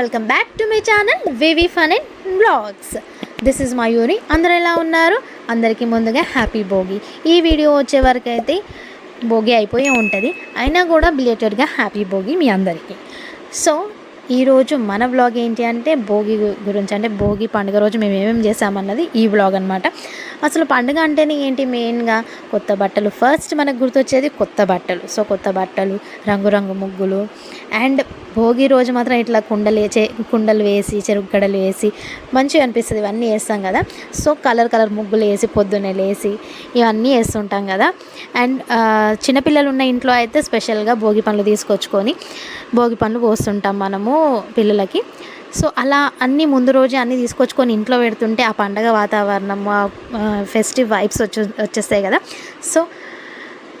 Welcome back to my channel VV fun and vlogs this is Mayuri అందరు ఎలా ఉన్నారు? అందరికీ ముందుగా హ్యాపీ భోగి. ఈ వీడియో వచ్చే వరకు అయితే భోగి అయిపోయి ఉంటుంది. అయినా కూడా బిలేటెడ్గా హ్యాపీ భోగి మీ అందరికీ. సో ఈరోజు మన బ్లాగ్ ఏంటి అంటే భోగి గురించి అంటే భోగి పండుగ రోజు మేము ఏమేమి చేసామన్నది ఈ బ్లాగ్ అనమాట అసలు పండుగ అంటేనే ఏంటి? మెయిన్గా కొత్త బట్టలు. ఫస్ట్ మనకు గుర్తొచ్చేది కొత్త బట్టలు. సో కొత్త బట్టలు రంగురంగు ముగ్గులు. అండ్ భోగి రోజు మాత్రం ఇట్లా కుండలు చే కుండలు వేసి చెరుకు గడలు వేసి మంచిగా అనిపిస్తుంది. ఇవన్నీ వేస్తాం కదా. సో కలర్ కలర్ ముగ్గులు వేసి పొద్దున్నే లేసి ఇవన్నీ వేస్తుంటాం కదా. అండ్ చిన్నపిల్లలు ఉన్న ఇంట్లో అయితే స్పెషల్గా భోగి పండ్లు తీసుకొచ్చుకొని భోగి పండ్లు పోస్తుంటాం మనము పిల్లలకి. సో అలా అన్ని ముందు రోజే అన్నీ తీసుకొచ్చుకొని ఇంట్లో పెడుతుంటే ఆ పండగ వాతావరణం ఫెస్టివ్ వైబ్స్ వచ్చే వచ్చేస్తాయి కదా. సో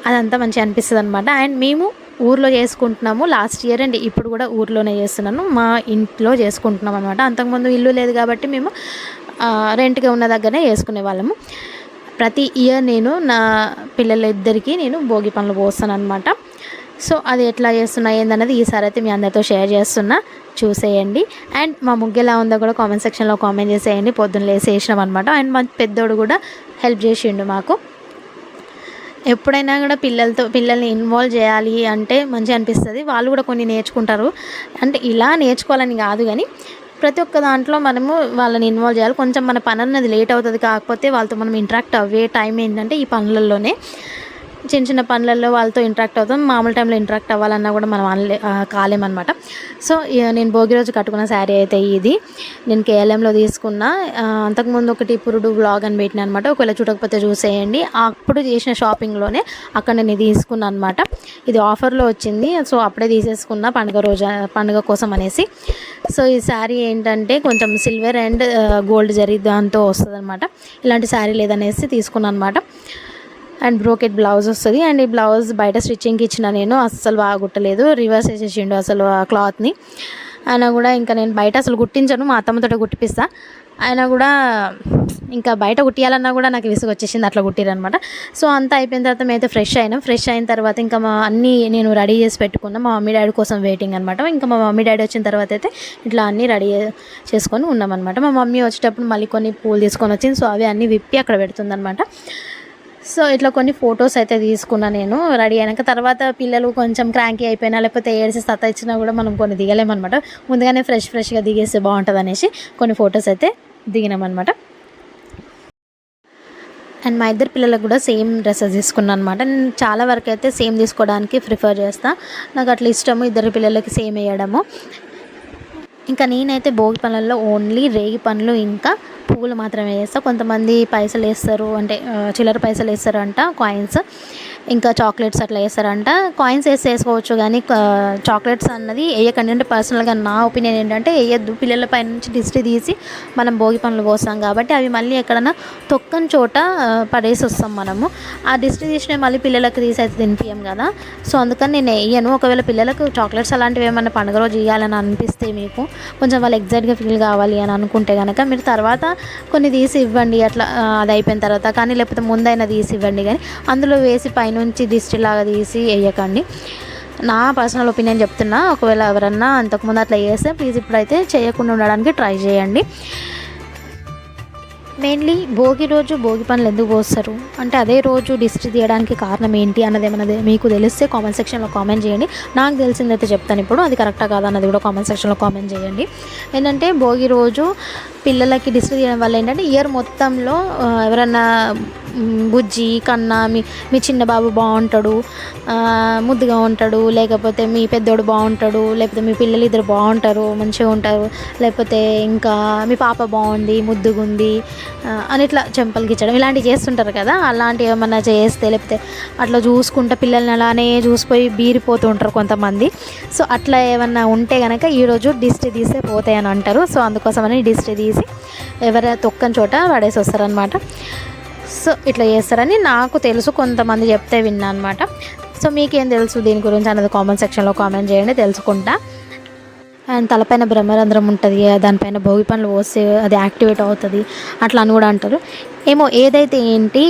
అదంతా మంచిగా అనిపిస్తుంది అనమాట అండ్ మేము ఊర్లో చేసుకుంటున్నాము. Last year and. ఇప్పుడు కూడా ఊర్లోనే చేస్తున్నాను. మా ఇంట్లో చేసుకుంటున్నాం అనమాట అంతకుముందు ఇల్లు లేదు కాబట్టి మేము రెంట్గా ఉన్న దగ్గరనే చేసుకునే వాళ్ళము. ప్రతి ఇయర్ నేను నా పిల్లలిద్దరికీ నేను భోగి పనులు పోస్తాను అనమాట సో అది ఎట్లా చేస్తున్నా ఏందన్నది ఈసారి అయితే మీ అందరితో షేర్ చేస్తున్నా. చూసేయండి. అండ్ మా ముగ్గు ఎలా ఉందో కూడా కామెంట్ సెక్షన్లో కామెంట్ చేసేయండి. పొద్దున్న లేసి వేసినాం అనమాట అండ్ మా పెద్దోడు కూడా హెల్ప్ చేసిండు మాకు. ఎప్పుడైనా కూడా పిల్లలతో పిల్లల్ని ఇన్వాల్వ్ చేయాలి అంటే మంచిగా అనిపిస్తుంది. వాళ్ళు కూడా కొన్ని నేర్చుకుంటారు. అంటే ఇలా నేర్చుకోవాలని కాదు కానీ ప్రతి ఒక్క దాంట్లో మనము వాళ్ళని ఇన్వాల్వ్ చేయాలి. కొంచెం మన పని అన్నది లేట్ అవుతుంది. కాకపోతే వాళ్ళతో మనం ఇంటరాక్ట్ అవ్వే టైం ఏంటంటే ఈ పనులలోనే. చిన్న చిన్న పనులలో వాళ్ళతో ఇంటరాక్ట్ అవుతాం. మామూలు టైంలో ఇంటరాక్ట్ అవ్వాలన్నా కూడా మనం అనలే కాలేమన్నమాట. సో ఇక నేను భోగి రోజు కట్టుకున్న శారీ అయితే ఇది. నేను కేఎల్ఎంలో తీసుకున్న. అంతకుముందు ఒకటి పురుడు వ్లాగ్ అని పెట్టిన అనమాట ఒకవేళ చూడకపోతే చూసేయండి. అప్పుడు చేసిన షాపింగ్లోనే అక్కడ నేను ఇది తీసుకున్నాను అనమాట ఇది ఆఫర్లో వచ్చింది. సో అప్పుడే తీసేసుకున్న పండుగ రోజు పండుగ కోసం అనేసి. సో ఈ శారీ ఏంటంటే కొంచెం సిల్వర్ అండ్ గోల్డ్ జరీ దాంతో వస్తుంది అనమాట ఇలాంటి శారీ లేదనేసి తీసుకున్నాను అనమాట అండ్ బ్రోకెట్ బ్లౌజ్ వస్తుంది. అండ్ ఈ బ్లౌజ్ బయట స్టిచ్చింగ్కి ఇచ్చిన నేను అస్సలు బాగా కుట్టలేదు. రివర్స్ వేసేసిండు అసలు ఆ క్లాత్ని. అయినా కూడా ఇంకా నేను బయట అసలు కుట్టించను మా అత్తమ్మతో కుట్టిపిస్తా. అయినా కూడా ఇంకా బయట కుట్టియాలన్నా కూడా నాకు విసుగు వచ్చేసింది అట్లా కుట్టిరనమాట సో అంతా అయిపోయిన తర్వాత మేమైతే ఫ్రెష్ అయినాం. ఫ్రెష్ అయిన తర్వాత ఇంకా మా అన్నీ నేను రెడీ చేసి పెట్టుకున్నా. మా మమ్మీ డాడీ కోసం వెయిటింగ్ అనమాట ఇంకా మా మమ్మీ డాడీ వచ్చిన తర్వాత అయితే ఇట్లా అన్నీ రెడీ చేసుకొని ఉన్నామన్నమాట. మా మమ్మీ వచ్చేటప్పుడు మళ్ళీ కొన్ని పూలు తీసుకొని వచ్చింది. సో అవి అన్నీ విప్పి అక్కడ పెడుతుందనమాట సో ఇట్లా కొన్ని ఫొటోస్ అయితే తీసుకున్నా నేను రెడీ అయినాక తర్వాత పిల్లలు కొంచెం క్రాంకీ అయిపోయినా లేకపోతే ఏడిసి సత్తా ఇచ్చినా కూడా మనం కొన్ని దిగలేమన్నమాట. ముందుగానే ఫ్రెష్ ఫ్రెష్గా దిగేస్తే బాగుంటుంది అనేసి కొన్ని ఫొటోస్ అయితే దిగినామన్నమాట. అండ్ మా ఇద్దరు పిల్లలకు కూడా సేమ్ డ్రెస్సెస్ తీసుకున్నాను అనమాట నేను చాలా వరకు అయితే సేమ్ తీసుకోవడానికి ప్రిఫర్ చేస్తాను నాకు అట్లా ఇష్టము ఇద్దరు పిల్లలకి సేమ్ వేయడము. ఇంకా నేనైతే భోగి పనులలో ఓన్లీ రేగి పనులు ఇంకా పువ్వులు మాత్రమే వేస్తాను కొంతమంది పైసలు వేస్తారు అంటే చిల్లర పైసలు వేస్తారంట కాయిన్స్ ఇంకా చాక్లెట్స్ అట్లా వేస్తారంట. కాయిన్స్ వేసి వేసుకోవచ్చు కానీ చాక్లెట్స్ అన్నది వేయకండి. అంటే పర్సనల్గా నా ఒపీనియన్ ఏంటంటే వేయద్దు. పిల్లలపై నుంచి దిష్టి తీసి మనం భోగి పనులు పోస్తాం కాబట్టి అవి మళ్ళీ ఎక్కడన్నా తొక్కని చోట పడేసి వస్తాం మనము. ఆ దిష్టి తీసిన మళ్ళీ పిల్లలకు తీసి అయితే తినిపించాం కదా. సో అందుకని నేను వేయను. ఒకవేళ పిల్లలకు చాక్లెట్స్ అలాంటివి ఏమన్నా పండుగ రోజు ఇవ్వాలని అనిపిస్తే మీకు కొంచెం వాళ్ళు ఎగ్జైట్గా ఫీల్ కావాలి అని అనుకుంటే కనుక మీరు తర్వాత కొన్ని తీసి ఇవ్వండి. అట్లా అది అయిపోయిన తర్వాత కానీ లేకపోతే ముందైనా తీసి ఇవ్వండి కానీ అందులో వేసి పైన పైనుంచి దిష్టిలాగా తీసి వేయకండి. నా పర్సనల్ ఒపీనియన్ చెప్తున్నా ఒకవేళ ఎవరన్నా అంతకుముందు అట్లా చేస్తే ప్లీజ్ ఇప్పుడైతే చేయకుండా ఉండడానికి ట్రై చేయండి. మెయిన్లీ భోగి రోజు భోగి పనులు ఎందుకు పోస్తారు? అంటే అదే రోజు డిస్ట్రి తీయడానికి కారణం ఏంటి అన్నది ఏమన్నది మీకు తెలిస్తే కామెంట్ సెక్షన్లో కామెంట్ చేయండి. నాకు తెలిసిందైతే చెప్తాను ఇప్పుడు అది కరెక్టా కాదా అన్నది కూడా కామెంట్ సెక్షన్లో కామెంట్ చేయండి. ఏంటంటే భోగి రోజు పిల్లలకి డిస్ట్రి తీయడం వల్ల ఏంటంటే ఇయర్ మొత్తంలో ఎవరన్నా బుజ్జి కన్నా మీ మీ చిన్న బాబు బాగుంటాడు. ముద్దుగా ఉంటాడు. లేకపోతే మీ పెద్దోడు బాగుంటాడు. లేకపోతే మీ పిల్లలు ఇద్దరు బాగుంటారు మంచిగా ఉంటారు. లేకపోతే ఇంకా మీ పాప బాగుంది ముద్దుగుంది అని ఇట్లా చెంపలు గిచ్చడం ఇలాంటివి చేస్తుంటారు కదా. అలాంటివి ఏమన్నా చేస్తే లేకపోతే అట్లా చూసుకుంటే పిల్లల్ని అలానే చూసిపోయి బీరిపోతూ ఉంటారు కొంతమంది. సో అట్లా ఏమన్నా ఉంటే కనుక ఈరోజు డిస్ట్రీ తీసే పోతాయని అంటారు. సో అందుకోసమని డిస్ట్రీ తీసి ఎవరైనా తొక్కని చోట పడేసి వస్తారనమాట సో ఇట్లా చేస్తారని నాకు తెలుసు కొంతమంది చెప్తే విన్నా అనమాట సో మీకేం తెలుసు దీని గురించి అనేది కామెంట్ సెక్షన్లో కామెంట్ చేయండి తెలుసుకుంటా. అండ్ తలపైన బ్రహ్మరంధ్రం ఉంటుంది దానిపైన భోగి పనులు పోస్తే అది యాక్టివేట్ అవుతుంది అట్లా అని కూడా అంటారు. ఏమో ఏదైతే ఏంటి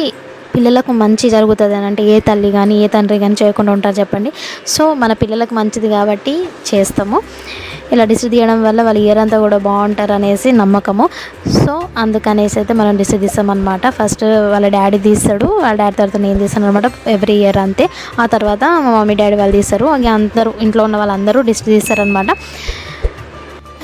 పిల్లలకు మంచి జరుగుతుంది అని అంటే ఏ తల్లి కానీ ఏ తండ్రి కానీ చేయకుండా ఉంటారు చెప్పండి. సో మన పిల్లలకు మంచిది కాబట్టి చేస్తాము. ఇలా దిష్టి తీయడం వల్ల వాళ్ళ ఇయర్ అంతా కూడా బాగుంటారు అనేసి నమ్మకము. సో అందుకనేసి అయితే మనం దిష్టి తీస్తామన్నమాట ఫస్ట్ వాళ్ళ డాడీ తీస్తాడు వాళ్ళ డాడీ తర్వాత నేను తీస్తాను అనమాట ఎవ్రీ ఇయర్ అంతే. ఆ తర్వాత మా మమ్మీ డాడీ వాళ్ళు తీస్తారు. ఇంకా అందరూ ఇంట్లో ఉన్న వాళ్ళందరూ దిష్టి తీస్తారనమాట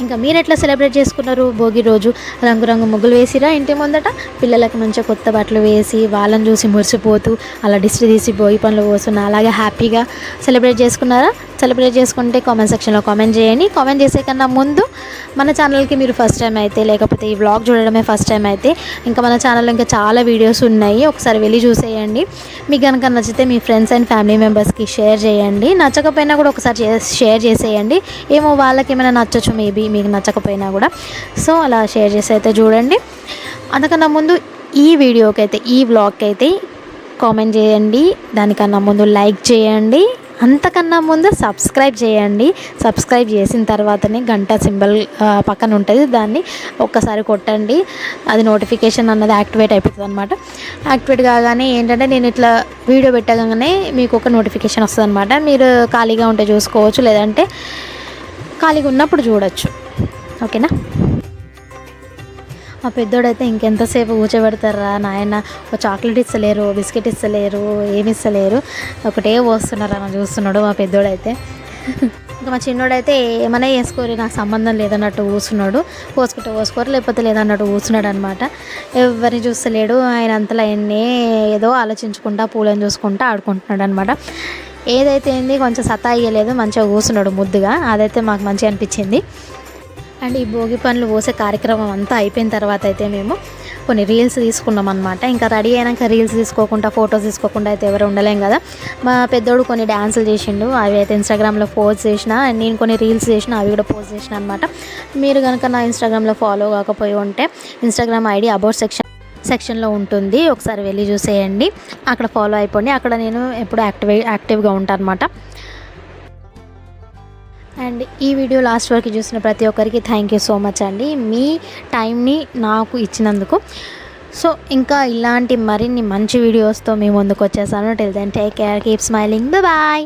ఇంకా మీరు ఎట్లా సెలబ్రేట్ చేసుకున్నారు భోగి రోజు? రంగురంగు ముగ్గులు వేసిరా ఇంటి ముందట? పిల్లలకు మంచిగా కొత్త బట్టలు వేసి వాళ్ళని చూసి మురిసిపోతూ అలా డిస్ట్రీ తీసి భోగి పనులు పోస్తున్న అలాగే హ్యాపీగా సెలబ్రేట్ చేసుకున్నారా? సెలబ్రేట్ చేసుకుంటే కామెంట్ సెక్షన్లో కామెంట్ చేయండి. కామెంట్ చేసే కన్నా ముందు మన ఛానల్కి మీరు ఫస్ట్ టైం అయితే లేకపోతే ఈ వ్లాగ్ చూడడమే ఫస్ట్ టైం అయితే ఇంకా మన ఛానల్లో ఇంకా చాలా వీడియోస్ ఉన్నాయి. ఒకసారి వెళ్ళి చూసేయండి. మీకు కనుక నచ్చితే మీ ఫ్రెండ్స్ అండ్ ఫ్యామిలీ మెంబర్స్కి షేర్ చేయండి. నచ్చకపోయినా కూడా ఒకసారి షేర్ చేసేయండి. ఏమో వాళ్ళకి ఏమైనా నచ్చచ్చు మేబీ మీకు నచ్చకపోయినా కూడా. సో అలా షేర్ చేసి అయితే చూడండి. అంతకన్నా ముందు ఈ వీడియోకి అయితే ఈ వ్లాగ్కి అయితే కామెంట్ చేయండి. దానికన్నా ముందు లైక్ చేయండి. అంతకన్నా ముందు సబ్స్క్రైబ్ చేయండి. సబ్స్క్రైబ్ చేసిన తర్వాతనే గంట సింబల్ పక్కన ఉంటుంది. దాన్ని ఒక్కసారి కొట్టండి. అది నోటిఫికేషన్ అన్నది యాక్టివేట్ అయిపోతుంది అనమాట యాక్టివేట్ కాగానే ఏంటంటే నేను ఇట్లా వీడియో పెట్టగానే మీకు ఒక నోటిఫికేషన్ వస్తుంది అనమాట మీరు ఖాళీగా ఉంటే చూసుకోవచ్చు లేదంటే ఖాళీగా ఉన్నప్పుడు చూడొచ్చు. ఓకేనా? మా పెద్దోడైతే ఇంకెంతసేపు కూర్చోబెడతారా నాయన? ఒక చాక్లెట్ ఇస్తలేరు బిస్కెట్ ఇస్తలేరు ఏమి ఇస్తలేరు. ఒకటే పోస్తున్నారా అని చూస్తున్నాడు మా పెద్దోడైతే. ఇంకా మా చిన్నోడైతే ఏమైనా వేసుకోరు నాకు సంబంధం లేదన్నట్టు కూర్చున్నాడు. పోసుకుంటే పోసుకోరు లేకపోతే లేదన్నట్టు కూర్చున్నాడు అనమాట ఎవరిని చూస్తలేడు ఆయన అంతలో ఆయన్నే ఏదో ఆలోచించుకుంటా పూలను చూసుకుంటా ఆడుకుంటున్నాడు అనమాట ఏదైతే ఏంది కొంచెం సత్తా అయ్యలేదు మంచిగా కూర్చున్నాడు ముద్దుగా. అదైతే మాకు మంచిగా అనిపించింది. అండ్ ఈ భోగి పనులు పోసే కార్యక్రమం అంతా అయిపోయిన తర్వాత అయితే మేము కొన్ని రీల్స్ తీసుకున్నాం అనమాట ఇంకా రెడీ అయినాక రీల్స్ తీసుకోకుండా ఫొటోస్ తీసుకోకుండా అయితే ఎవరు ఉండలేం కదా. మా పెద్దోడు కొన్ని డ్యాన్సులు చేసిండు అవి అయితే ఇన్స్టాగ్రామ్లో పోస్ట్ చేసిన అండ్ నేను కొన్ని రీల్స్ చేసిన అవి కూడా పోస్ట్ చేసిన అనమాట మీరు కనుక నా ఇన్స్టాగ్రామ్లో ఫాలో కాకపోయి ఉంటే ఇన్స్టాగ్రామ్ ఐడి అబౌట్ సెక్షన్ సెక్షన్లో ఉంటుంది. ఒకసారి వెళ్ళి చూసేయండి. అక్కడ ఫాలో అయిపోండి. అక్కడ నేను ఎప్పుడు యాక్టివ్ యాక్టివ్గా ఉంటాను అనమాట అండ్ ఈ వీడియో లాస్ట్ వరకు చూసిన ప్రతి ఒక్కరికి థ్యాంక్ యూ సో మచ్ అండి. మీ టైంని నాకు ఇచ్చినందుకు. సో ఇంకా ఇలాంటి మరిన్ని మంచి వీడియోస్తో మీ ముందుకు వచ్చేసాను. Till then take care keep smiling bye